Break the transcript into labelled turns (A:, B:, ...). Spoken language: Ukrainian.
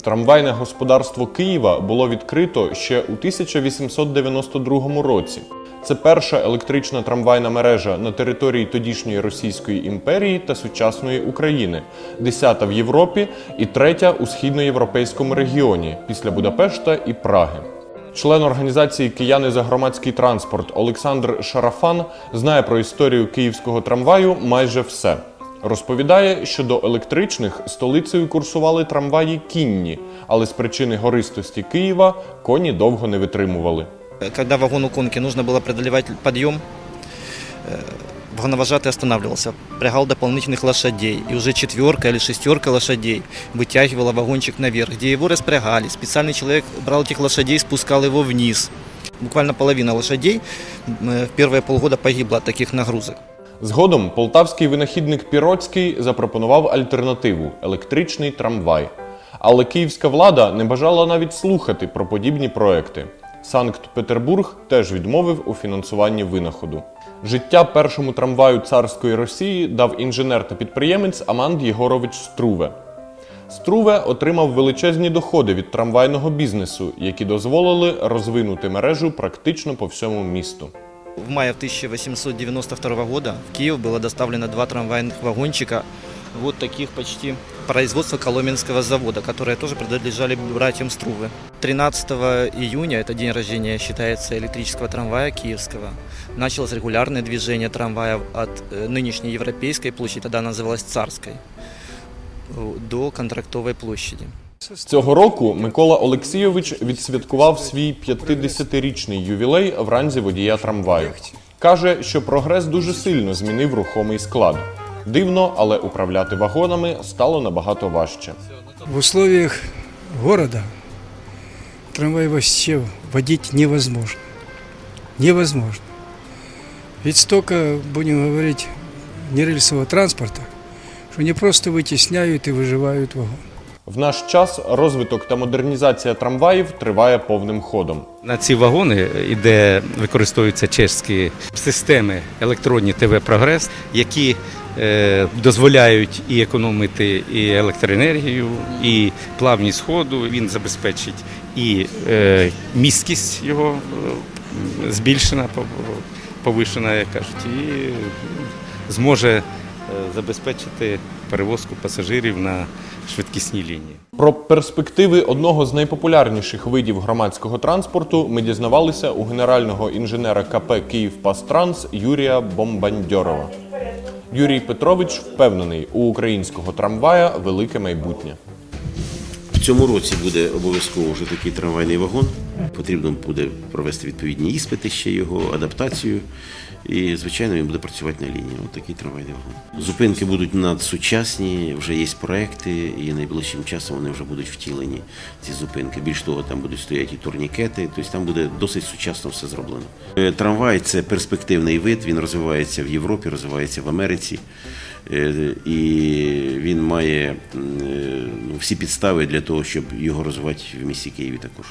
A: Трамвайне господарство Києва було відкрито ще у 1892 році. Це перша електрична трамвайна мережа на території тодішньої Російської імперії та сучасної України, десята в Європі і третя у східноєвропейському регіоні після Будапешта і Праги. Член організації Кияни за громадський транспорт Олександр Шарафан знає про історію київського трамваю майже все. Розповідає, що до електричних столицею курсували трамваї кінні, але з причини гористості Києва коні довго не витримували.
B: Когда вагону конки нужно было преодолевать подъем, э, вагоновожатый останавливался, прягал дополнительных лошадей, и уже четверка или шестерка лошадей вытягивала вагончик наверх, где его распрягали. Специальный человек брал этих лошадей, спускал его вниз. Буквально половина лошадей э, в первые полгода погибла от таких нагрузок.
A: Згодом полтавський винахідник Піроцький запропонував альтернативу електричний трамвай. Але київська влада не бажала навіть слухати про подібні проекти. Санкт-Петербург теж відмовив у фінансуванні винаходу. Життя першому трамваю царської Росії дав інженер та підприємець Аманд Єгорович Струве. Струве отримав величезні доходи від трамвайного бізнесу, які дозволили розвинути мережу практично по всьому місту.
B: В мае 1892 года в Киев было доставлено два трамвайных вагончика вот таких почти производства Коломенского завода, которые тоже принадлежали братьям Струвы. 13 июня, это день рождения считается электрического трамвая киевского, началось регулярное движение трамваев от э, нынешней Европейской площади, тогда называлась Царской, э, до Контрактовой площади.
A: Цього року Микола Олексійович відсвяткував свій 50-річний ювілей в ранзі водія трамваю. Каже, що прогрес дуже сильно змінив рухомий склад. Дивно, але управляти вагонами стало набагато важче.
C: В условиях города трамвай вообще водить невозможно. Невозможно. Ведь столько, будем говорить, нерельсового транспорта, что не просто вытесняют и выживают вагон.
A: В наш час розвиток та модернізація трамваїв триває повним ходом.
D: На ці вагони іде використовуються чешські системи електронні ТВ Прогрес, які е, дозволяють і економити і електроенергію, і плавність ходу. Він забезпечить і е, місткість його е, збільшена, пов- повишена, як кажуть, і зможе е, забезпечити перевозку пасажирів на швидкісній лінії.
A: Про перспективи одного з найпопулярніших видів громадського транспорту ми дізнавалися у генерального інженера КП «Київпастранс» Юрія Бомбандьорова. Юрій Петрович впевнений, у українського трамвая велике майбутнє.
E: В цьому році буде обов'язково вже такий трамвайний вагон. Потрібно буде провести відповідні іспити ще його, адаптацію. І, звичайно, він буде працювати на лінії. Ось такий трамвайний вагон. Зупинки будуть надсучасні, вже є проекти, і найближчим часом вони вже будуть втілені, ці зупинки. Більш того, там будуть стояти і турнікети, тобто там буде досить сучасно все зроблено. Е, Трамвай це перспективний вид, він розвивається в Європі, розвивається в Америці. Е, І він має е, ну, всі підстави для того, щоб його розвивати в місті Києві також.